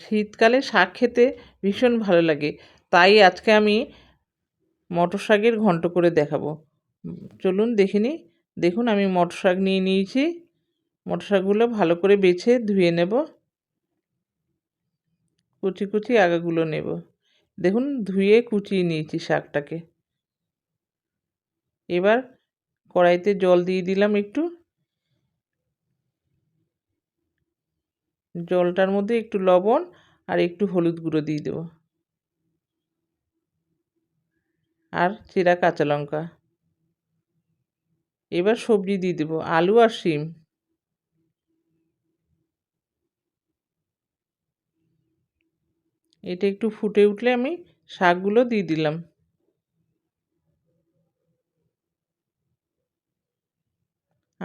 শীতকালে শাক খেতে ভীষণ ভালো লাগে। তাই আজকে আমি মটর শাকের ঘন্ট করে দেখাবো। চলুন দেখে নিই দেখুন, আমি মটর শাক নিয়ে নিয়েছি। মটর শাকগুলো ভালো করে বেছে ধুয়ে নেব। কুচি কুচি আগাগুলো নেব। দেখুন, ধুয়ে কুচিয়ে নিয়েছি শাকটাকে। এবার কড়াইতে জল দিয়ে দিলাম একটু। জলটার মধ্যে একটু লবণ আর একটু হলুদ গুঁড়ো দিয়ে দেবো। আর চিরা কাঁচা লঙ্কা। এবার সবজি দিয়ে দেবো, আলু আর শিম। এটা একটু ফুটে উঠলে আমি শাকগুলো দিয়ে দিলাম।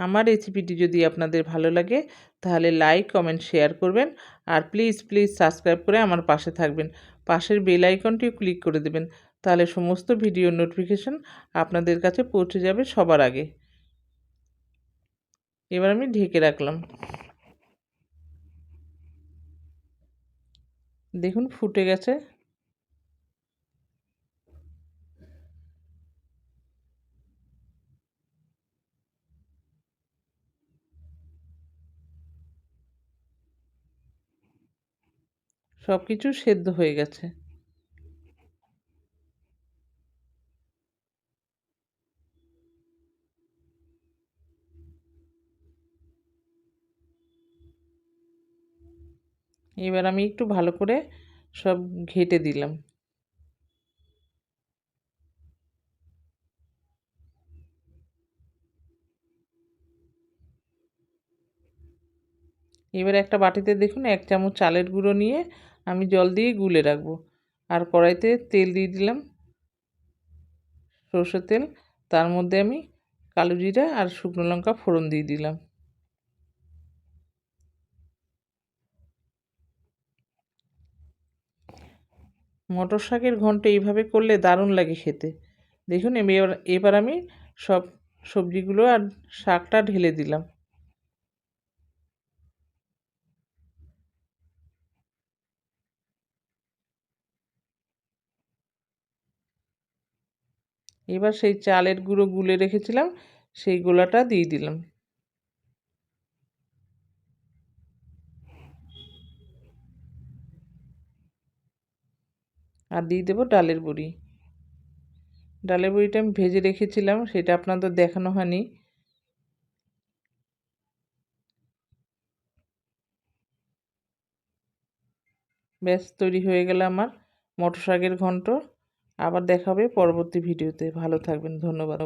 আমার রেসিপিটি যদি আপনাদের ভালো লাগে, তাহলে লাইক কমেন্ট শেয়ার করবেন। আর প্লিজ প্লিজ সাবস্ক্রাইব করে আমার পাশে থাকবেন। পাশের বেল আইকনটিও ক্লিক করে দেবেন। তাহলে সমস্ত ভিডিও নোটিফিকেশন আপনাদের কাছে পৌঁছে যাবে সবার আগে। এবার আমি ঢেকে রাখলাম। দেখুন ফুটে গেছে। সব কিছু সেদ্ধ হয়ে গেছে। এবার আমি একটু ভালো করে সব ঘেটে দিলাম। এবার একটা বাটিতে দেখুন, এক চামচ চালের গুঁড়ো নিয়ে আমি জল দিয়ে গুলে রাখব। আর কড়াইতে তেল দিয়ে দিলাম সর্ষের তেল। তার মধ্যে আমি কালো জিরা আর শুকনো লঙ্কা ফোড়ন দিয়ে দিলাম। মটর শাকের ঘন্ট এইভাবে করলে দারুণ লাগে খেতে। দেখুন, এবার এবার আমি সব সবজিগুলো আর শাকটা ঢেলে দিলাম। এবার সেই চালের গুঁড়ো গুলে রেখেছিলাম, সেই গোলাটা দিয়ে দিলাম। আর দিয়ে দেবো ডালের বড়ি। ডালের বড়িটা আমি ভেজে রেখেছিলাম, সেটা আপনাদের দেখানো হয়নি। ব্যাস, তৈরি হয়ে গেল আমার মটর শাকের ঘন্ট। আবার দেখাবে পরবর্তী ভিডিওতে। ভালো থাকবেন ধন্যবাদ।